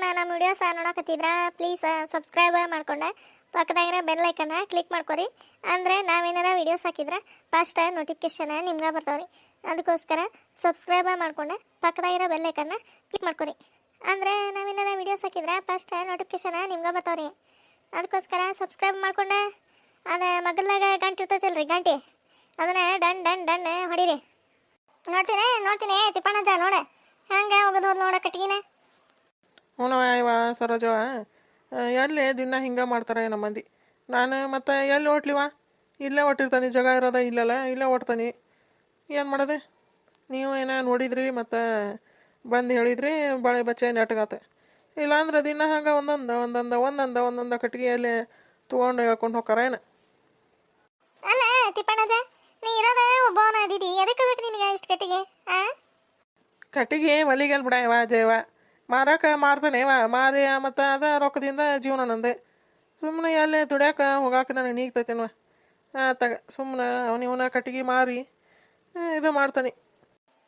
Time ನಮ್ಮ videos ನೋಡಕತ್ತಿದ್ರ please subscribe ಮಾಡ್ಕೊಂಡೆ. ಪಕ್ಕದಾಗಿರೋ bell ಐಕನ್ನ click ಮಾಡ್ಕೊರಿ. ಅಂದರೆ ನಾವೇನಾರ ವಿಡಿಯೋಸ್ ಹಾಕಿದ್ರೆ ಫಸ್ಟ್ ನೋಟಿಫಿಕೇಶನ್ ನಿಮ್ಗೆ ಬರ್ತಾವ್ರಿ. ಅದಕ್ಕೋಸ್ಕರ ಸಬ್ಸ್ಕ್ರೈಬ್ ಮಾಡ್ಕೊಂಡೆ. ಪಕ್ಕದಾಗಿರೋ ಬೆಲ್ ಐಕನ್ನ ಕ್ಲಿಕ್ ಮಾಡ್ಕೊರಿ. ಅಂದರೆ ನಾವೇನಾರ ವಿಡಿಯೋಸ್ ಹಾಕಿದ್ರೆ ಫಸ್ಟ್ ನೋಟಿಫಿಕೇಶನ್ ನಿಮ್ಗೆ ಬರ್ತಾವ್ರಿ. ಅದಕ್ಕೋಸ್ಕರ ಸಬ್ಸ್ಕ್ರೈಬ್ ಮಾಡ್ಕೊಂಡೆ. ಅದ ಮಗಲಾಗ ಗಂಟೆ ಇರ್ತೈತಲ್ರಿ, ಗಂಟೆ. ಅದನ್ನ ಡನ್ ಡನ್ ಡನ್ ಹೊಡೀರಿ. ನೋಡ್ತೀನಿ ನೋಡ್ತೀನಿ. ತಿಪ್ಪಣ್ಣಜ್ಜ, ನೋಡ. ಹಂಗೆ ಹೋಗೋದು ನೋಡ ಕಟ್ಗಿನ ಹ್ಞೂ ಇವ ಸರೋಜವ ಎಲ್ಲಿ ದಿನ ಹಿಂಗೆ ಮಾಡ್ತಾರೆ ನಮ್ಮ ಮಂದಿ. ನಾನು ಮತ್ತೆ ಎಲ್ಲಿ ಓಟ್ಲಿವ ಇಲ್ಲೇ ಒಟ್ಟಿರ್ತಾನೆ ಜಾಗ ಇರೋದ ಇಲ್ಲಲ್ಲ ಇಲ್ಲೇ ಓಡ್ತಾನೆ ಏನು ಮಾಡೋದೆ? ನೀವು ಏನ ನೋಡಿದ್ರಿ ಮತ್ತು ಬಂದು ಹೇಳಿದ್ರಿ ಬಾಳೆ ಬಚ್ಚೆ ನೆಟ್ಗಾತೆ. ಇಲ್ಲಾಂದ್ರೆ ದಿನ ಹಂಗೆ ಒಂದೊಂದು ಒಂದೊಂದು ಒಂದೊಂದು ಒಂದೊಂದು ಕಟ್ಟಿಗೆಯಲ್ಲಿ ತೊಗೊಂಡು ಹೇಳ್ಕೊಂಡು ಹೋಗ್ತಾರ ಏನು? ಅಲ್ಲ ನೀ ಇರೋದ ಒಬ್ಬವನ ಅದಿದಿ. ಎದಕ್ಕೆ ಬೇಕು ನಿನಗೆ ಇಷ್ಟು ಕಟ್ಟಿಗೆ ಆ? ಕಟ್ಟಿಗೆ ಮಲ್ಲಿಗೆಲ್ ಬಿಡ ಇವ ಜಯವ. ಮಾರಕ್ಕೆ ಮಾರ್ತಾನೆ ಮಾರಿ ಮತ್ತು ಅದ ರೊಕ್ಕದಿಂದ ಜೀವನ ನಂದೆ. ಸುಮ್ಮನೆ ಎಲ್ಲಿ ದುಡ್ಯಾಕ ಹೋಗಾಕ ನನಗೆ ನೀಗ್ತೈತೇನವ ತಗ ಸುಮ್ಮನೆ ಅವನಿವನ ಕಟ್ಟಿಗೆ ಮಾರಿ ಇದು ಮಾಡ್ತಾನೆ.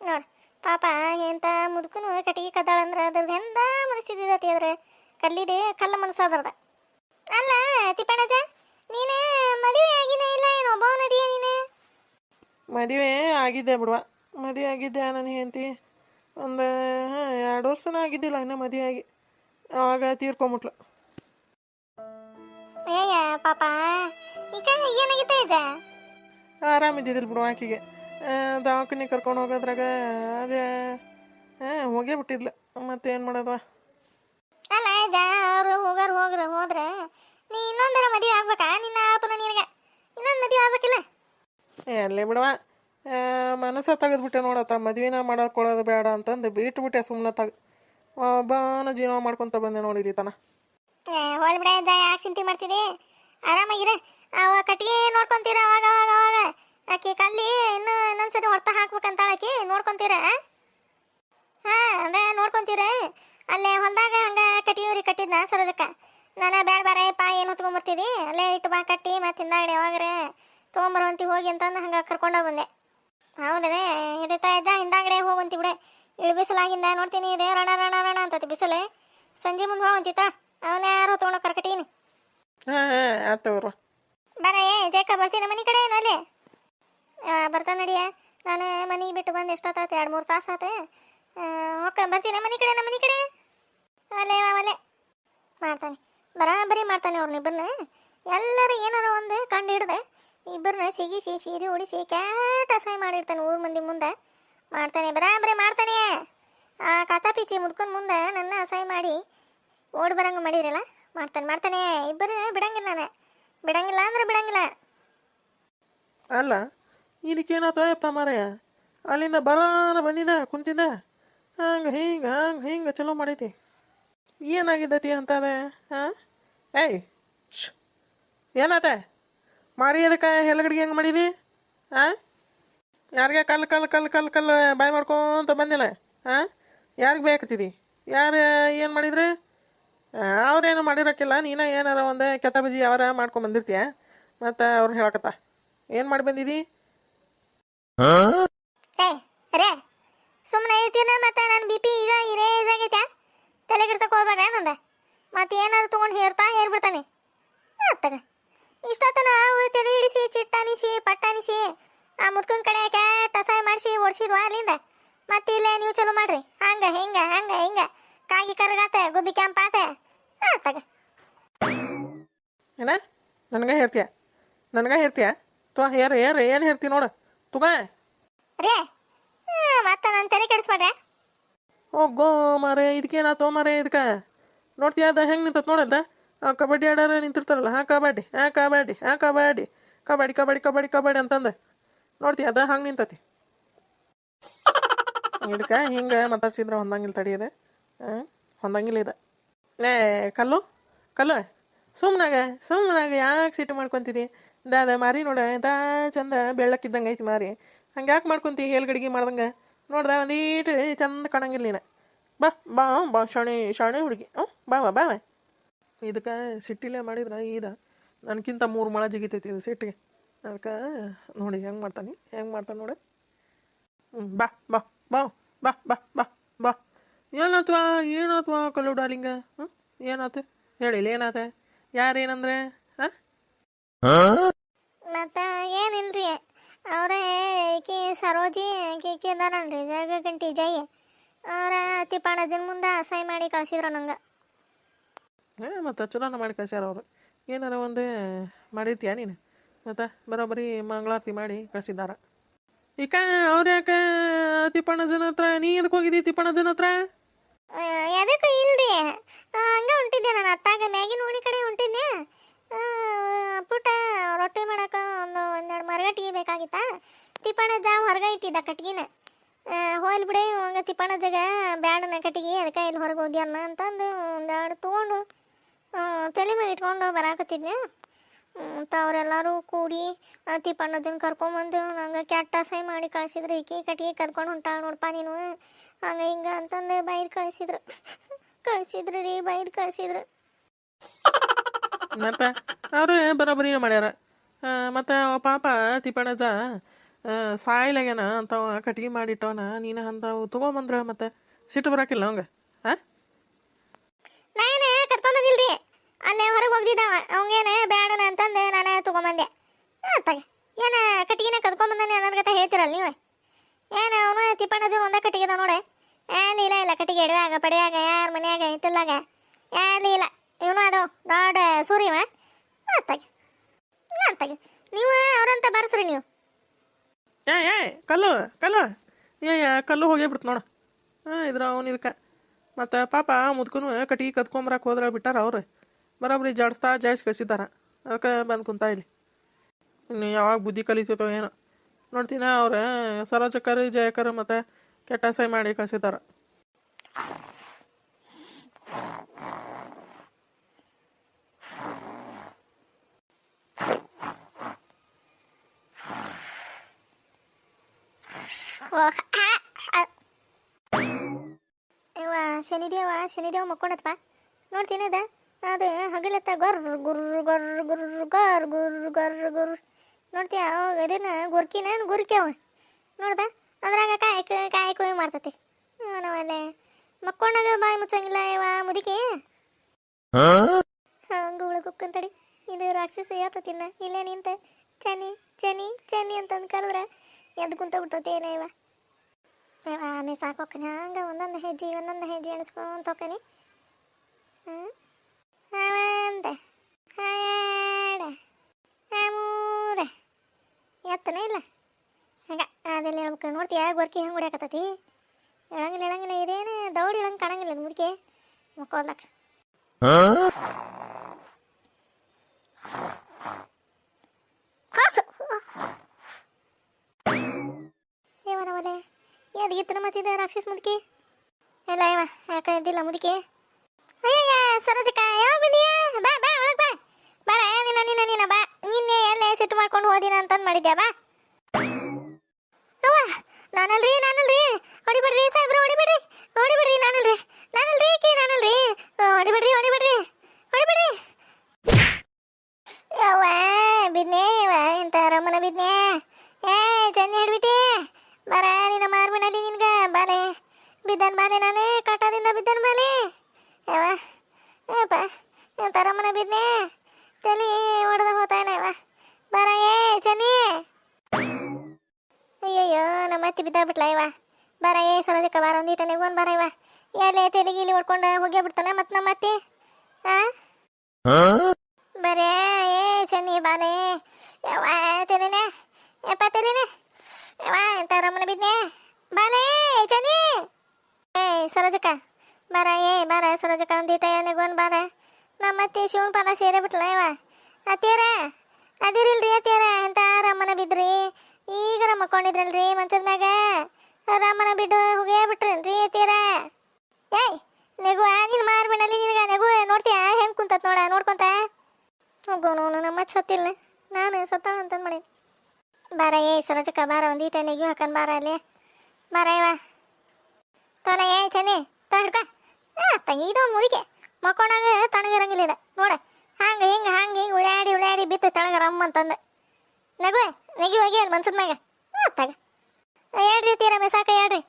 ನೋಡಿ ಪಾಪ ಎಂತ ಮುದುಕನು ಕಟ್ಟಿಗೆ ಕದ್ದಾಳಂದ್ರೆ ಅದ್ರದ್ದು ಎಂದ ಮನಸ್ಸಿದ್ದತಿ ಅದ್ರ ಕಲ್ಲಿದೆ ಕಲ್ಲ ಮನಸ್ಸು ಅದ್ರದ. ಅಲ್ಲ ತಿಪ್ಪಣಜ ನೀನೇ ಮದುವೆ ಆಗಿನೇ ಇಲ್ಲ ಏನು? ಒಬ್ಬ ನಡಿಯ ನೀನು? ಮದುವೆ ಆಗಿದ್ದೆ ಬಿಡುವ. ಮದುವೆ ಆಗಿದ್ದೆ ನನ್ನ ಹೆಂಡತಿ. ಒಂದು ಹಾಂ ಎರಡು ವರ್ಷನ ಆಗಿದ್ದಿಲ್ಲ ಇನ್ನೂ ಮದುವೆಯಾಗಿ ಆವಾಗ ಅವಾಗ ತೀರ್ಕೊಂಬಿಟ್ಲು. ಏಯ್ಯ ಪಾಪ ಈಗ ಏನಾಗಿತ್ತ ಅಜ್ಜ ಆರಾಮಿದ್ದಿದ್ದಿಲ್ಲ ಬಿಡು ಆಕಿಗೆ. ದವಾಖಾನೆ ಕರ್ಕೊಂಡು ಹೋಗೋದ್ರಾಗ ಅದೇ ಹಾಂ ಹೋಗೇ ಬಿಟ್ಟಿದ್ಲ. ಮತ್ತೇನು ಮಾಡೋದವ ಅಲ್ಲ ಅಜ್ಜ ಅವರು ಹೋಗಾರ ಹೋಗ್ರ ಹೋದ್ರೆ ನೀ ಇನ್ನೊಂದರ ಮದುವೆ ಆಗ್ಬೇಕಾ? ನಿನ್ನ ಅಪ್ಪನ ನಿನಗೆ. ಇನ್ನೊಂದು ಮದುವೆ ಆಗ್ಬೇಕಿಲ್ಲ? ಎಲ್ಲೇ ಬಿಡವ ಮನಸ್ಸ ತೆಗೆದ್ಬಿಟ್ಟೆ ನೋಡತ್ತ ಮದುವೆನ ಮಾಡ್ಕೊಳ್ಳೋದು ಬೇಡ ಅಂತಂದು ಬಿಟ್ಬಿಟ್ಟೆ ಸುಮ್ಮನೆ ತಗ ಒಬ್ಬನ ಜೀವನ ಮಾಡ್ಕೊತ ಬಂದೆ ನೋಡಿರಿ ತನ ಹೋಲ್ ಬಿಡ ಯಾಕೆ ಚಿಂತೆ ಮಾಡ್ತಿದಿ? ಆರಾಮಾಗಿರ. ಅವ ಕಟ್ಟಿಗೆ ನೋಡ್ಕೊಂತೀರ ಅವಾಗ ಅವಾಗ ಅವಾಗ. ಆಕೆ ಕಲ್ಲಿ ಇನ್ನು ಇನ್ನೊಂದ್ಸರಿ ಹೊರ್ತ ಹಾಕ್ಬೇಕಂತ ಆಕಿ. ನೋಡ್ಕೊಂತೀರ ಹಾ, ಅದೇ ನೋಡ್ಕೊಂತೀರ. ಅಲ್ಲೇ ಹೊಲ್ದಾಗ ಹಂಗ ಕಟ್ಟಿಯೂರಿ ಕಟ್ಟಿದ್ನ ಸರೋಜಕ್ಕ. ನಾನು ಬೇರೆ, ಪಾ, ಏನು ಹೊತ್ಕೊಂಬರ್ತಿದಿ ಅಲ್ಲೇ ಇಟ್ಟು ಬಾ, ಕಟ್ಟಿ ಮತ್ತೆ ಹಿಂದಾಗಡೆ ಯಾವಾಗ್ರೆ ತೊಗೊಂಬರುವಂತಿ ಹೋಗಿ ಅಂತಂದು ಹಂಗೆ ಕರ್ಕೊಂಡ ಬಂದೆ. ಹೌದನೇ ಹಿಡಿತಾ ಇದ್ದ ಹಿಂದಾಗಡೆ ಹೋಗಂತಿ ಬಿಡೆ. ಇಳು ಬಿಸಿಲಾಗಿಂದ ನೋಡ್ತೀನಿ ಇದೆ ರಣ ರಣ ರಣ ಅಂತತಿ ಬಿಸಿಲೆ. ಸಂಜೆ ಮುಂದೆ ಹೋಗಂತಿತ್ತ ಅವನ ಯಾರೋ ತೊಗೊಂಡು ಕರ್ಕಟೀನಿ. ಹಾಂ ಹಾಂ ಆತವ್ರ ಬರ ಏ ಜೇಕ ಬರ್ತೀನಿ ಮನೆ ಕಡೆ ಏನು ಅಲ್ಲಿ? ಬರ್ತಾ ನಡಿಯ. ನಾನು ಮನೆ ಬಿಟ್ಟು ಬಂದು ಎಷ್ಟೊತ್ತಾಯ್ತು ಎರಡು ಮೂರು ತಾಸು ಆತೆ. ಓಕೆ ಬರ್ತೀನಿ ಮನೆ ಕಡೆ ನಮ್ಮ ಮನೆ ಕಡೆ? ಅಲ್ಲೇ ಅಲ್ಲೇ. ಮಾಡ್ತಾನೆ. ಬರಾಬರಿ ಮಾಡ್ತಾನೆ ಅವ್ರನ್ನ ಇಬ್ಬರನ್ನ ಎಲ್ಲರೂ ಏನಾರ ಒಂದು ಕಂಡು ಹಿಡ್ದೆ ಇಬ್ಬರನ್ನ ಸಿಗಿಸಿ ಸೀರೆ ಉಡಿಸಿ ಕ್ಯಾಟ್ ಅಸಹ್ಯ ಮಾಡಿರ್ತಾನೆ ಊರ್ ಮಂದಿ ಮುಂದೆ. ಮಾಡ್ತಾನೆ ಬರಾಬರಿ ಮಾಡ್ತಾನೆ. ಆ ಕಾತಾ ಪೀಚಿ ಮುದ್ಕೊಂಡು ಮುಂದೆ ನನ್ನ ಅಸಹ್ಯ ಮಾಡಿ ಓಡಿ ಬರಂಗ ಮಾಡಿರಲ್ಲ, ಮಾಡ್ತಾನೆ ಮಾಡ್ತಾನೆ. ಇಬ್ಬರು ಬಿಡಂಗಿಲ್ಲ ನಾನು. ಬಿಡಂಗಿಲ್ಲ ಅಂದ್ರೆ ಬಿಡಂಗಿಲ್ಲ. ಅಲ್ಲ ಇದಕ್ಕೇನಾಯಪ್ಪ ಮಾರಯ್ಯ ಅಲ್ಲಿಂದ ಬರಾನ ಬಂದಿದ ಕುಂತಿದ್ದ? ಹಂಗೆ ಹಿಂಗೆ ಹಂಗೆ ಹಿಂಗೆ ಚಲೋ ಮಾಡೈತಿ ಏನಾಗಿದ್ದತಿ ಅಂತದೆ, ಹಾಂ? ಏಯ್ ಶ್ ಏನಾತ ಮಾರಿ ಅದಕ್ಕೆ ಹೆಲಗಡಿಗೆ ಹೆಂಗೆ ಮಾಡಿದಿ? ಹಾಂ ಯಾರಿಗೆ ಕಲ್ಲು ಕಲ್ಲು ಕಲ್ಲು ಕಲ್ಲು ಕಲ್ಲು ಬಾಯ್ ಮಾಡ್ಕೊಂತ ಬಂದಿಲ್ಲ? ಹಾಂ ಯಾರಿಗೆ ಬೇಕತ್ತಿದಿ? ಯಾರು ಏನು ಮಾಡಿದ್ರೆ? ಅವ್ರೇನು ಮಾಡಿರೋಕ್ಕಿಲ್ಲ. ನೀನು ಏನಾರ ಒಂದು ಕೆತ್ತ ಬಜಿ ಯಾವಾರ ಮಾಡ್ಕೊಂಡ್ ಬಂದಿರ್ತೀಯ? ಮತ್ತು ಅವ್ರು ಹೇಳಕತ್ತ. ಏನು ಮಾಡಿ ಬಂದಿದಿ? ರೇ ಸುಮ್ಮನೆ ಹೇಳ್ತೀನ ಮತ್ತೆ ನನ್ನ ಬಿ ಪಿ ಈಗ ಇರೇ ಇದಾಗೈತೆ ತಲೆ ಕೆಡ್ಸಕ್ಕೆ ಹೋಗ್ಬೇಡ್ರಿ ನಂದ? ಮತ್ತೆ ಏನಾದ್ರು ತೊಗೊಂಡು ಹೇರ್ತಾ ಹೇರ್ಬಿಡ್ತಾನೆ ಅತ್ತಗ. ಇಷ್ಟೊತ್ತನ ತಲೆ ಹಿಡಿಸಿ ಚಿಟ್ಟಾನಿಸಿ ಪಟ್ಟಾನಿಸಿ ಆ ಮುದ್ಕನ್ ಕಡೆ ಅಸಹ್ಯ ಮಾಡಿಸಿ ಓಡಿಸಿದ್ವಾ ಅಲ್ಲಿಂದ. ಮತ್ತೆ ಇಲ್ಲೇ ನೀವು ಚಲೋ ಮಾಡ್ರಿ. ಹಂಗ ಹಿಂಗ ಹಂಗ ಹಿಂಗ. ಕಾಗಿ ಕರಗಾತೆ ಗುಬ್ಬಿ ಕ್ಯಾಂಪ್ ಆತ. ತಗ. ಏನ? ನನಗೆ ಹೇಳ್ತೀಯ? ನನಗೆ ಹೇಳ್ತೀಯ? ತೋ ಹೇರು ಹೇರ ಏನು ಹೇಳ್ತಿ ನೋಡು. ತುಗ. ರೇ ಮತ್ತೆ ನನ್ನ ತಲೆ ಕೆಡಿಸ್ಬೇಡ್ರೆ? ಓ ಗೋ ಮಾರೇ ಇದಕ್ಕೇನಾತೋ ಮಾರೇ ಇದಕ್ಕೆ ನೋಡ್ತೀಯ ಅದ ಹೆಂಗೆ ನಿಂತತ್ ನೋಡಲ್ಲ ಆ ಕಬಡ್ಡಿ ಆಡೋರು ನಿಂತಿರ್ತಾರಲ್ಲ, ಹಾಂ, ಕಬಡ್ಡಿ ಹಾಂ ಕಬಡ್ಡಿ ಹಾಂ, ಕಬಡ್ಡಿ ಕಬಡ್ಡಿ ಕಬಡ್ಡಿ ಕಬಡ್ಡಿ ಕಬಡ್ಡಿ ಅಂತಂದು. ನೋಡ್ತಿ ಅದ ಹಂಗೆ ನಿಂತತಿ. ಇದಕ್ಕೆ ಹಿಂಗೆ ಮಾತಾಡ್ಸಿದ್ರೆ ಹೊಂದಂಗಿಲ್ಲ ತಡಿಯದೆ ಹಾಂ ಹೊಂದಂಗಿಲ್ಲ ಇದೆ. ಏ, ಕಲ್ಲು ಕಲ್ಲು ಸುಮ್ಮನಾಗ ಸುಮ್ಮನಾಗ ಯಾಕೆ ಸಿಟ್ಟು ಮಾಡ್ಕೊತಿದಿ? ದಾದ ಮಾರಿ ನೋಡ, ದಾ, ಚಂದ ಬೆಳ್ಳಕ್ಕಿದ್ದಂಗೆ ಐತಿ ಮಾರಿ. ಹಂಗೆ ಯಾಕೆ ಮಾಡ್ಕೊಂತಿ ಹೇಳ್ಗಡಿಗೆ ಮಾಡ್ದಂಗೆ? ನೋಡ್ದೆ ಒಂದೀಟು ಚಂದ ಕಾಣಂಗಿಲ್ಲ ನೀನು. ಬಾ ಬಾ ಬಾ, ಶಾಣೆ ಶಾಣೆ ಹುಡುಗಿ. ಹ್ಞೂ ಬಾ ಬಾ ಬಾ. ಇದಕ್ಕೆ ಸಿಟ್ಟಿಲೇ ಮಾಡಿದ್ರೆ ಈದ ನನಗಿಂತ ಮೂರು ಮೊಳ ಜಿಗಿತೈತಿ ಇದು ಸಿಟ್ಟಿಗೆ. ಅದಕ್ಕೆ ನೋಡಿ ಹೆಂಗೆ ಮಾಡ್ತಾನೆ ಹೆಂಗೆ ಮಾಡ್ತಾನೆ ನೋಡಿ. ಬಾ ಬಾ ಬಾ ಬಾ ಬಾ ಬಾ ಬಾ. ಏನಾತ್ವಾ ಏನಾತ್ವಾ ಕಲ್ಲು ಡಾಲಿಂಗ ಹ್ಞೂ ಏನಾತು? ಹೇಳಿಲ್ಲ ಏನಾತ? ಯಾರೇನಂದ್ರೆ, ಹಾಂ? ಏನಿಲ್ಲ ಏನಿಲ್ರಿ? ಅವರೇ ಈಕಿ ಸರೋಜಿ, ಕಿ ಈಕಿ ಅದಾರಲ್ರಿ ಜಗ ಗಂಟಿ ಜೈ ಅವ್ರ ತಿಪ್ಪಣ್ಣಜನ್ ಮುಂದೆ ಸಹಿ ಮಾಡಿ ಕಳ್ಸಿದ್ರು ನಂಗೆ. ಏ ಮತ್ತು ಚಲೋನ ಮಾಡಿ ಕಳ್ಸ್ಯಾರ ಅವರು. ಏನಾರ ಒಂದು ಮಾಡಿರ್ತೀಯ ನೀನು? ಮತ್ತು ಬರೋಬ್ಬರಿ ಮಂಗಳಾರತಿ ಮಾಡಿ ಕಳ್ಸಿದ್ದಾರ. ಈಗ ಅವ್ರು ಯಾಕೆ ತಿಪ್ಪಣ್ಣಜನ ಹತ್ರ? ನೀ ಎದಕ್ಕೆ ಹೋಗಿದ್ದಿ ತಿಪ್ಪಣ್ಣಜನ ಹತ್ರ? ಎದಕ್ಕೂ ಇಲ್ರಿ? ಹಂಗೆ ಹೊಂಟಿದ್ದೆ ನಾನು ಅತ್ತಾಗ ಮ್ಯಾಗಿನ ಉಣಿ ಕಡೆ ಹೊಂಟಿದ್ದೆ. ಪುಟ ರೊಟ್ಟಿ ಮಾಡಕ್ಕೆ ಒಂದು ಒಂದೆರಡು ಮರಗಟ್ಟಿಗೆ ಬೇಕಾಗಿತ್ತ? ತಿಪ್ಪಣ್ಣಜ್ಜ ಹೊರಗೆ ಇಟ್ಟಿದ್ದ ಕಟ್ಗಿನ. ಹೋಗ್ಲಿ ಬಿಡಿ ಹಂಗ ಜಗ ಬ್ಯಾಡನ ಕಟ್ಟಿಗೆ, ಅದಕ್ಕೆ ಇಲ್ಲಿ ಹೊರಗೆ ಹೋದ್ಯನ್ನ ಅಂತಂದು ಒಂದೆರಡು ತೊಗೊಂಡು ತಲೆ ಮೇಲೆ ಇಟ್ಕೊಂಡು ಬರಾಕತ್ತಿದ್ನೆ ಮತ್ತು ಅವರೆಲ್ಲರೂ ಕೂಡಿ ತಿಪ್ಪಣ್ಣಜ್ಜನ ಕರ್ಕೊಂಬಂದು ನಂಗೆ ಕೆಟ್ಟ ಸೈ ಮಾಡಿ ಕಳಿಸಿದ್ರು. ಈಕಿ ಕಟ್ಟಿಗೆ ಕರ್ಕೊಂಡು ಹೊಂಟಾಳ ನೋಡಪ್ಪ ನೀನು. ಹಂಗೆ ಹಿಂಗೆ ಅಂತಂದು ಬೈದು ಕಳಿಸಿದ್ರು. ಕಳಿಸಿದ್ರು ರೀ, ಬೈದು ಕಳಿಸಿದ್ರು. ಮತ್ತು ಅವರು ಬರೋಬ್ಬರಿ ಮಾಡ್ಯಾರ? ಮತ್ತು ಪಾಪ ತಿಪ್ಪಣ್ಣಜ್ಜ ಸಾಯ್ಲಾಗ್ಯಾನ ಅಂತ ಕಟ್ಟಿಗೆ ಮಾಡಿಟ್ಟವನ. ನೀನು ಅಂಥವು ತೊಗೊಂಬಂದ್ರೆ ಮತ್ತೆ ಸಿಟ್ಟು ಬರಾಕಿಲ್ಲ ಅವಂಗ ಹಾಂ ನಾನೇ ಕರ್ಕೊಂಬಂದಿಲ್ರಿ ಅಲ್ಲೇ ಹೊರಗೆ ಹೋಗ್ದಿದ್ದವ. ಅವಂಗೇನೆ ಬೇಡನ ಅಂತಂದು ನಾನೇ ತೊಗೊಂಬಂದೆ. ಆತಾಗ ಏನ ಕಟ್ಟಿಗೆನ ಕದ್ಕೊಂಬಂದಾನೆ ಅನ್ನೋರ್ಗತ ಹೇಳ್ತಿರಲ್ಲ ನೀವು? ಏನು ಅವನು ತಿಪ್ಪಣ್ಣಜು ಒಂದ ಕಟ್ಟಿಗೆದ ನೋಡೆ. ಏನು ಇಲ್ಲ ಇಲ್ಲ ಕಟ್ಟಿಗೆ ಎಡವ್ಯಾಗ ಪಡೆಯಾಗ ಯಾರ ಮನೆಯಾಗ ಇತ್ತಲ್ಲಾಗ ಏಲಿ ಇಲ್ಲ ಇವನು ಅದು ದೊಡ್ಡ ಸೂರ್ಯವ ಆತಾಗ ಆತಾಗ ನೀವು ಅವರಂತ ಬರ್ಸ್ರಿ ನೀವು. ಏ ಏ, ಕಲ್ಲು ಕಲ್ಲು. ಏ ಕಲ್ಲು ಹೋಗೇ ಬಿಡ್ತು ನೋಡು. ಹಾಂ ಇದ್ರ ಅವನು ಇದಕ್ಕೆ. ಮತ್ತು ಪಾಪ ಮುದ್ಕನು ಕಟ್ಟಿಗೆ ಕದ್ಕೊಂಬರಕ್ಕೆ ಹೋದ್ರೆ ಬಿಟ್ಟಾರ ಅವ್ರು. ಬರೋಬ್ಬರಿ ಜಾಡಿಸ್ತಾ ಜಾಡ್ಸಿ ಕಳಿಸಿದಾರ ಅದಕ್ಕೆ ಬಂದು ಕುಂತ ಇಲ್ಲಿ ಇನ್ನು ಯಾವಾಗ ಬುದ್ಧಿ ಕಲಿತೈತೋ ಏನೋ. ನೋಡ್ತೀನಿ ಅವ್ರು ಸರೋಜಕರು ಜಯಕರು ಮತ್ತೆ ಕೆಟ್ಟ ಸೈ ಮಾಡಿ ಕಳಿಸಿದ್ದಾರೆ. ಶನಿದೇವ ಶನಿದೇವ ಮಕ್ಕೊಂಡತ್ಪ. ನೋಡ್ತೀನಿ ಅದ? ಅದು ಹಗಲತ್ತ ಗೊರ್ ಗುರ್ ಗೊರ್ ಗುರ್ ಗೊರ್ ಗುರ್ ಗೊರ್ ಗುರ್. ನೋಡ್ತೀಯ? ಇದನ್ನ ಗುರ್ಕಿನ ಗುರ್ಕ್ಯಾವ ನೋಡ್ದ? ಅದ್ರಾಗ ಕಾಯಿ ಕಾಯಿ ಕೊಯ್ ಮಾಡ್ತತಿ. ನಾವಲ್ಲೇ ಮಕ್ಕೊಂಡಾಗ ಬಾಯಿ ಮುಚ್ಚಂಗಿಲ್ಲ ಇವ ಮುದುಕಿ? ಹಂಗ ಉಳ್ಕೊಕ್ಕಂತಡಿ. ಇದು ರಾಕ್ಷಸ ಹೇಳ್ತತಿನ ಇಲ್ಲೇ ನಿಂತ ಚನಿ ಚನಿ ಚನಿ ಅಂತಂದು ಕರೆದ್ರ ಎದ್ದು ಕುಂತ ಬಿಡ್ತತಿ ಏನೇ ಇವ ಇವ ಆಮೇಲೆ ಸಾಕೋಕನಿ ಹಂಗ ಒಂದೊಂದು ಹೆಜ್ಜೆ ಒಂದೊಂದು ಹೆಜ್ಜೆ ಎಣಿಸ್ಕೊಂತ ಹೋಕನಿ ಒಂದ ಹಾಡ ಮೂರ ಎತ್ತನ ಇಲ್ಲ. ಹಂಗ, ಅದೆಲ್ಲ ಹೇಳ್ಬೇಕು ನೋಡ್ತೀಯ ಗೊರ್ಕಿ ಹೆಂಗೆ ಹೊಡ್ಯಾಕತ್ತತಿ? ಹೇಳಂಗಿಲ್ಲ ಹೇಳಂಗಿಲ್ಲ, ಇದೇನು ದೌಡಿ ಹೇಳಂಗೆ ಕಾಣಂಗಿಲ್ಲ ಮುದುಕೆ. ಮುದುಕಿ ಮಕ್ಕೋದ್ಲಕ್ಕ ಇವನವಲೆ ಎದಗಿತ್ತನ ಮತ್ತಿದ ರಾಕ್ಷಸ ಮುದುಕಿ? ಇಲ್ಲ, ಇವ ಯಾಕ ಇದ್ದಿಲ್ಲ ಮುದುಕಿ? ಅಯ್ಯಯ್ಯ, ಸರೋಜಕ್ಕ ಯಾವ ಬಂದಿಯಾ ಬಾ ಬಾ, ಒಳಗ್ ಬಾ. ಬಾರ ನಿನ್ನ ನಿನ್ನ ನಿನ್ನ ಬಾ. ನಿನ್ನೆ ಎಲ್ಲೇ ಸಿಟ್ಟು ಮಾಡ್ಕೊಂಡು ಹೋದಿನ ಅಂತಂದು ಮಾಡಿದ್ಯಾ, ಬಾ. ಅವ್ವ, ನಾನಲ್ರಿ ನಾನಲ್ರಿ. ಹೊಡಿಬೇಡ್ರಿ, ಸಾಹೇಬ್ರ, ಹೊಡಿಬೇಡ್ರಿ. ಹೊಡಿಬೇಡ್ರಿ, ನಾನಲ್ರಿ. ನಾನಲ್ರಿ, ಕಿ, ನಾನಲ್ರಿ. ಹೊಡಿಬೇಡ್ರಿ ಹೊಡಿಬೇಡ್ರಿ. ಹೊಡಿಬೇಡ್ರಿ. ಯವ್ವ ಬಿದ್ನೆ ಇವ ಎಂತ ರಮನ ಬಿದ್ನೆ ಏ ಚಂದ ಹಿಡ್ಬಿಟ್ಟಿ. ಬರ, ನಿನ್ನ ಮಾರ್ಮಿನಲ್ಲಿ ನಿನ್ಗ ಬಾಲೆ ಬಿದ್ದನ್ ಬಾಲೆ ನಾನು ಕಟ್ಟದಿಂದ ಬಿದ್ದನ್ ಬಾಲೆ ಯವ್ವ ಏಪ್ಪ ಎಂತ ರಮನ ಬಿದ್ನೆ ತಲೆ ಹೊಡೆದ ಹೋತಾನ ಇವ ಬರ ಏ ಚನ್ನಿ ಅಯ್ಯಯ್ಯೋ ಬಿದ್ದಾಗ್ಬಿಟ್ಲ ಇವ? ಬರ ಏ ಸರೋಜಕ್ಕ ಬಾರ ಒಂದೀಟ ಒಂದು ಬಾರ ಇವ? ಎಲೆ ತೆಲಿಗೆ ಇಲ್ಲಿ ಹೊಡ್ಕೊಂಡು ಹೋಗೇ ಬಿಡ್ತಾನೆ ಮತ್ತೆ ನಮ್ಮ ಅತ್ತಿ? ಆ? ಬರೇ ಏ ಚೆನ್ನಿ ಬಾನೆ ಯಾವ ತೆಲಿನೆ ಯಪ್ಪ ತೆಲಿನೆ ಯಾವ ಎಂತ ರಮನ ಬಿದ್ನೆ? ಬಾಲೆ ಚನ್ನಿ! ಏ ಸರೋಜಕ್ಕ ಬಾರ ಏ ಬಾರ ಸರೋಜಕ್ಕ ಒಂದೀಟ ಒಂದು ಬಾರ. ನಮ್ಮ ಅತ್ತಿ ಶಿವನ್ ಪದ ಸೇರೇ ಬಿಟ್ಲ ಇವ? ಅತ್ತಿಯರ ಅದಿರಿಲ್ರಿ ಅತ್ತಿಯರ ಎಂತ ರಮ್ಮನ ಬಿದ್ರಿ? ಈಗ ಮಕ್ಕೊಂಡಿದ್ರಲ್ರಿ ಮಂಚದ ಮ್ಯಾಗ? ರಾಮನ ಬಿಟ್ಟು ಹೋಗೇ ಬಿಟ್ರೇನ್ರಿ ಅತ್ತಿಯರ ಏಯ್ ನೆಗುವ ನೀನು ಮಾರ್ಬಿಡಲಿ ನಿನಗ ನೆಗು ನೋಡ್ತೀಯ? ಹೆಂಗ್ ಕುಂತತ್ ನೋಡ, ನೋಡ್ಕೊಂತ? ಹೋಗೋನು ನಮ್ಮ ಸತ್ತಿಲ್ಲ. ನಾನು ಸತ್ತಾಳ ಅಂತಂದು ಮಾಡಿ ಬಾರ ಏ ಸರಜಕ್ಕ, ಬಾರ ಒಂದೀಟ ನೆಗಿ ಹಾಕನ್ ಬಾರ ಅಲ್ಲಿ. ಬಾರ, ಇವ. ತೋಲ ಏ ಚನ್ನಿ, ತ, ಹಿಡ್ಕ. ತಂಗಿ, ಇದು ಮುದಿಕೆ. ಮಕ್ಕೊಂಡಾಗ ತಣ್ಣಗಿರಂಗಿಲ್ಲ ಇದು. ನೋಡ, ಹಂಗೆ, ಹಿಂಗೆ ಹಂಗೆ, ಹಿಂಗೆ ಉಳ್ಯಾಡಿ ಉಳ್ಯಾಡಿ ಬಿತ್ತು ತಳಗ ರಮ್ಮ ಅಂತಂದು ನಗುವೆ ನೆಗಿ ಹೋಗಿ ಅಲ್ಲಿ ಮನ್ಸದ ಮ್ಯಾಗ. ಮಾತಾಗ ತಗ. ಹೇಳ್ರಿ ತೀರ ಮೆಸಾಕ ಹೇಳ್ರಿ.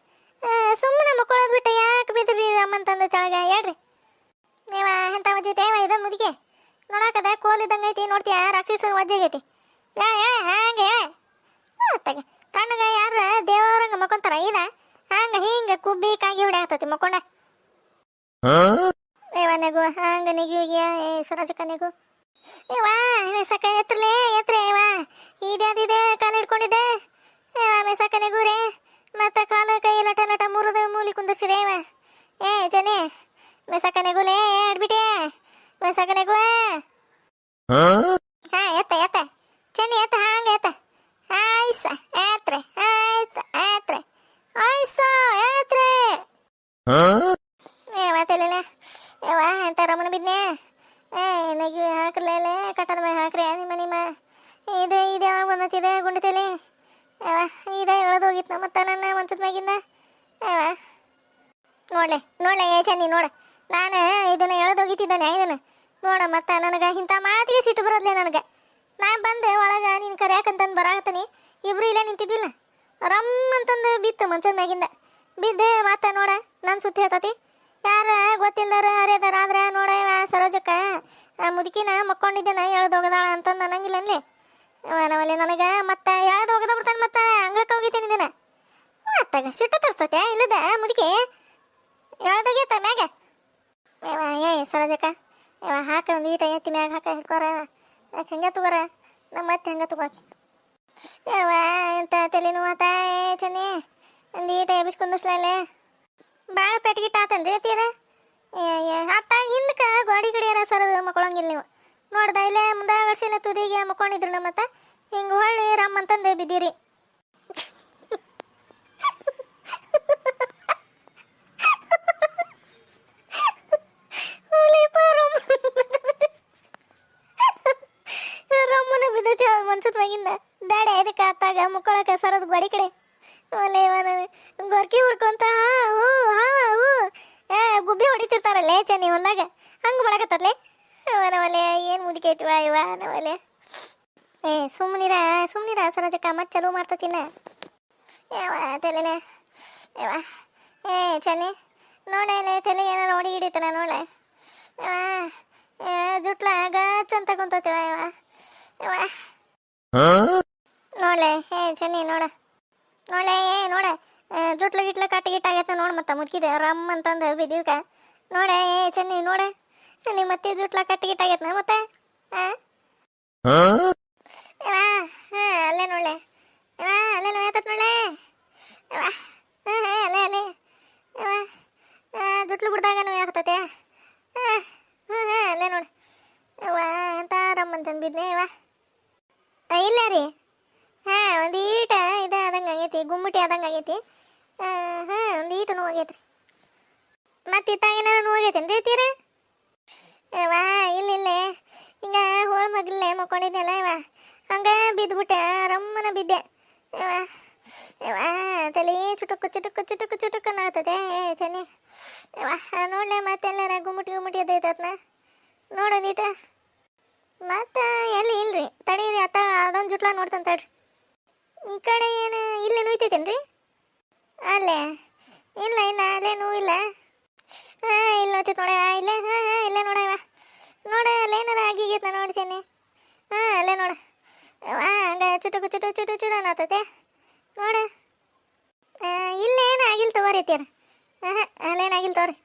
ಸುಮ್ಮನೆ ಮಕ್ಕಳದ್ ಬಿಟ್ಟು ಯಾಕೆ ಬಿದ್ರಿ ರಮ್ಮಂತಂದ ತೆಳಗ? ಹೇಳ್ರಿ. ನೀವ ಎಂತ ವಜ್ಜೈತೆ ಇದ ಮುದಿಗೆ ನೋಡಾಕದ ಕೋಲ್ ಇದ್ದಂಗ ಐತಿ ನೋಡ್ತೀಯ? ರಾಕ್ಷಸ ವಜ್ಜಾಗೈತಿ ಯಾ ಯಾ ಹಂಗೆ ತಗ. ತಣ್ಣಗ ಯಾರ ದೇವರಂಗ ಮಕ್ಕೊಂತಾರ? ಇದ? ಹಂಗ ಹಿಂಗ ಕುಬ್ಬಿ ಕಾಗಿ ಹೊಡ್ಯಾಕತ್ತೈತಿ ಮಕ್ಕೊಂಡ. ಏವ ನೆಗು ಹಂಗ ಹೋಗಿಯ? ಏ ಸರಾಜಕ ನೆಗು. ಏವ ಮೆಸಕ ಎತ್ರಲೇ ಎತ್ರ ಏವ ಇದ್ಯಾದಿದೆ ಕಾಲು ಹಿಡ್ಕೊಂಡಿದ್ದೆ. ಏವ ಮೆಸಕ ನೆಗೂರೆ ಮತ್ತ ಕಾಲು ಕೈ ಲಟ ಲಟ ಮುರಿದು ಮೂಲಿ ಕುಂದಿರ್ಸಿದೆ ಏವ ಏ ಜನೆ ಮೆಸಕ ನೆಗುಲೇ ಆಡ್ಬಿಟ್ಟೆ ಮೆಸಕ ನೆಗು ಹಾ? ಎತ್ತ ಎತ್ತ. ಚೆನ್ನಿ ಎತ್ತ ಹಂಗ ಎತ್ತ. ಆಯ್ಸ ಏತ್ರೆ ಆಯ್ಸ ಏತ್ರೆ ಆಯ್ಸ ಏತ್ರೆ ಏ ಮಾತೇಲಿಲ್ಲ ಏವ ಎಂತ ರಮಣ ಬಿದ್ನೆ ನಗಿ ಹಾಕ್ರಲೇ ಕಟ್ಟದ ಮೇಲೆ ಹಾಕ್ರಿ, ನಿಮ್ಮ ನಿಮ್ಮ. ಇದು ಇದು ಯಾವಾಗ ಬಂದತ್ತಿದೆ ಗುಂಡಿತೇಲಿ ಇದೇ ಇದೆ ಎಳೆದೋಗಿತ್ತು ಮತ್ತೆ ನನ್ನ ಮಂಚದ ಮ್ಯಾಗಿಂದ. ಅವ ನೋಡ್ಲೆ ನೋಡ್ಲೆ, ಏ ಚೆನ್ನಿ, ನೋಡ. ನಾನು ಇದನ್ನ ಎಳ್ದೋಗಿತ್ತಿದ್ದಾನೆ ಇದನ್ನು. ನೋಡ ಮತ್ತೆ ನನಗೆ ಇಂಥ ಮಾತಿಗೆ ಸಿಟ್ಟು ಬರೋದ್ಲೆ ನನಗೆ. ನಾನು ಬಂದೆ ಒಳಗೆ ನೀನು ಕರ್ಯಾಕಂತಂದು ಬರಾಕತ್ತೀನಿ? ಇಬ್ರು ಇಲ್ಲೇ ನಿಂತಿದ್ದಿಲ್ಲ ರಮ್ ಅಂತಂದು ಬಿತ್ತು ಮಂಚದ ಮ್ಯಾಗಿಂದ. ಬಿದ್ದೆ ಮತ್ತೆ ನೋಡ ನನ್ನ ಸುತ್ತಿ ಹೇಳ್ತತಿ ಯಾರ ಗೊತ್ತಿಲ್ಲದಾರ ಹರಿಯದಾರ ಆದ್ರೆ ನೋಡ ಸರೋಜಕ್ಕ. ಆ ಮುದುಕಿನ ಮಕ್ಕೊಂಡಿದ್ದೇನ ಎಳ್ದು ಹೋಗದಾಳ ಅಂತಂದು ಅನ್ನಂಗಿಲ್ಲ ಅನ್ಲಿ. ನಮ್ಮಲ್ಲಿ ನನಗೆ ಮತ್ತೆ ಎಳ್ದು ಹೋಗದ ಬಿಡ್ತಾನೆ ಮತ್ತೆ ಅಂಗಳಕ್ಕೆ ಹೋಗಿದ್ದೀನಿ ಇದನ್ನ ಮತ್ತಾಗ ಸಿಟ್ಟು ತರ್ಸತ್ತೆ ಇಲ್ಲದ ಮುದುಕಿ? ಎಳ್ದೋಗೈತ ಮ್ಯಾಗ? ಏವ ಏ ಸರೋಜಕ್ಕ ಏವ ಹಾಕ ಒಂದು ಈಟ ಎತ್ತಿ ಮ್ಯಾಗ ಹಾಕ ಹಿಡ್ಕೋರ. ಯಾಕೆ ಹೆಂಗೆ ತಗೋರ? ನಮ್ಮ ಮತ್ತೆ ಹೆಂಗೆ ತಗೋಕಿ ಏವ ಎಂತ ತಲೆನೋವು ಆತ ಏ ಚೆನ್ನಿ? ಒಂದು ಈಟ ಎಬ್ಬಿಸ್ಕೊಂಡಸ್ಲೇ ಭಾಳ ಪೆಟ್ಗಿಟ್ಟು ಆತನ್ರಿ ತೀರ ಆತ ಹಿಂದಕ್ಕೆ ಗೋಡಿ ಗಡಿಯಾರ ಸರದ ಮಕ್ಕೊಳಂಗಿಲ್ಲ ನೀವು. ನೋಡ್ದ ಇಲ್ಲೇ ಮುಂದೆ ವರ್ಷಿಲ್ಲ ತುದಿಗೆ ಮಕ್ಕೊಂಡಿದ್ರು ನಮ್ಮತ್ತ ಹಿಂಗೆ ಹೊಳ್ಳಿ ರಮ್ಮ ಅಂತಂದು ಬಿದ್ದೀರಿ. ಮನ್ಸದ ಮ್ಯಾಗಿಂದ. ದಾಡಿ ಅದಕ್ಕೆ ಆತಾಗ ಮುಕ್ಕೊಳಕ್ಕೆ ಸರದ ಗೋಡಿ ಕಡೆ? ಒಲೆ ಗೊರ್ಕಿ ಹುಡ್ಕೊಂತ ಹಾ ಹೂ ಹಾ ಏ ಗುಬ್ಬಿ ಹೊಡಿತಿರ್ತಾರಲ್ಲೇ ಚೆನ್ನಿ ಹೊಲ್ದಾಗ ಹಂಗೆ ಮಾಡಕತ್ತರ್ಲೆ? ನವಲೆ ಏನು ಮುದುಕೈತಿವ ಇವ ನವಲೆ ಏ ಸುಮ್ಮನಿರ ಸುಮ್ಮನಿರ ಸರಜಕ್ಕ ಮತ್ತೆ ಚಲೋ ಮಾಡ್ತತಿನ ಯಾವ ತಲೆನೆ. ಯಾವ ಏ ಚೆನ್ನಿ ನೋಡೇನೆ ತಲೆ ಏನಾರ ಹೊಡಿ ಹಿಡಿತಾನ ನೋಡೆ. ಜುಟ್ಲ ಗಚ್ ಅಂತ ಕುಂತತಿವ ಇವ. ಇವ ನೋಡ್ಲೆ ಏ ಚೆನ್ನಿ ನೋಡ. ನೋಡ್ಲೆ ಏ ನೋಡ. ಜುಟ್ಲ ಗಿಟ್ಲ ಕಟ್ಟಿ ಗಿಟ್ಟಾಗೈತೆ ನೋಡು ಮತ್ತೆ ಮುದ್ಕಿದೆ. ರಮ್ ಅಂತಂದು ಬಿದ್ದಿದ್ಕ. ನೋಡೆ ಏ ಚೆನ್ನಿ ನೋಡ. ನಿಮ್ಮ ಮತ್ತೆ ಜುಟ್ಲ ಕಟ್ಟಿ ಗಿಟ್ಟಾಗೈತೆ ಮತ್ತೆ. ಹಾ? ಇವ ಹಾ ಅಲ್ಲೇ ನೋಡ್ಲೆ. ಅಲ್ಲೇ ನೋಯ್ತತ್ ನೋಡ್ಲೆ? ಇವ ಹಾ ಹಾ ಅಲ್ಲೇ ಅಲ್ಲೇ. ಜುಟ್ಲು ಬಿಡ್ದಾಗ ಹಾ ಹಾ ಅಲ್ಲೇ ನೋಡಿ. ಎಂತ ರಮ್ ಅಂತಂದು ಬಿದ್ನೆ ಇವ ಇಲ್ಲ ರೀ ಹಾಂ ಒಂದು ಈಟ ಇದು ಆದಂಗೆ ಆಗೈತಿ ಗುಮ್ಮಟಿ ಆದಂಗೆ ಆಗೈತಿ. ಹಾಂ, ಒಂದು ಈಟ ನೋವು ಆಗೈತ್ರಿ. ಮತ್ತೆ ಇತ್ತಾಗ ಏನಾರ ನೋವು ಆಗೈತೇನು ರೀ ತೀರ? ವಾ ಇಲ್ಲ, ಇಲ್ಲೇ. ಹಿಂಗ ಹೋಳ ಮಗ್ಲೇ ಮಕ್ಕೊಂಡಿದ್ದೆಲ್ಲ ಇವ ಹಂಗೆ ಬಿದ್ದುಬಿಟ್ಟೆ ರಮ್ಮನ ಬಿದ್ದೆ. ಇವಾ ಇವಾ ತಲೆ ಚುಟುಕು ಚುಟುಕು ಚುಟುಕು ಚುಟುಕು ಏ, ಚೆನ್ನಿ. ಇವಾ ನೋಡ್ಲೆ ಮತ್ತೆ ಎಲ್ಲಾರ ಗುಮ್ಮಟಿ ಗುಮ್ಮಟಿ ಅದೈತತ್ನ ನೋಡೋದೀಟ ಮತ್ತೆ ಎಲ್ಲಿ ಇಲ್ರಿ? ತಡೀರಿ, ಅತ್ತ ಅದೊಂದು ಜುಟ್ಲ ನೋಡ್ತಾನೆ ತಡ್ರಿ. ಈ ಕಡೆ ಏನು ಇಲ್ಲೇ ನೋಯ್ತೈತೇನ್ರಿ? ಅಲ್ಲೇ. ಇಲ್ಲ ಇಲ್ಲ, ಅಲ್ಲೇ ನೋವಿಲ್ಲ. ಹಾಂ, ಇಲ್ಲ ಹೋಗ್ತೈತೆ ನೋಡ. ಇಲ್ಲೇ, ಹಾಂ ಹಾಂ, ಇಲ್ಲೇ ನೋಡ ಇವ. ನೋಡ ಅಲ್ಲೇನಾರ ಆಗಿಗೈತೆ ನೋಡಿ ಚೆನ್ನಿ ಹಾಂ, ಅಲ್ಲೇ ನೋಡ. ಹಂಗ ಚುಟುಕು, ಚುಟು ಚುಟು, ಚುಡು ಅನ್ನತ್ತೈತೆ ನೋಡ. ಇಲ್ಲೇನು ಆಗಿಲ್ಲ ತಗೋರಿ ಹಾಂ ಹಾಂ ಅಲ್ಲೇನಾಗಿಲ್ಲ ತಗೋರಿ.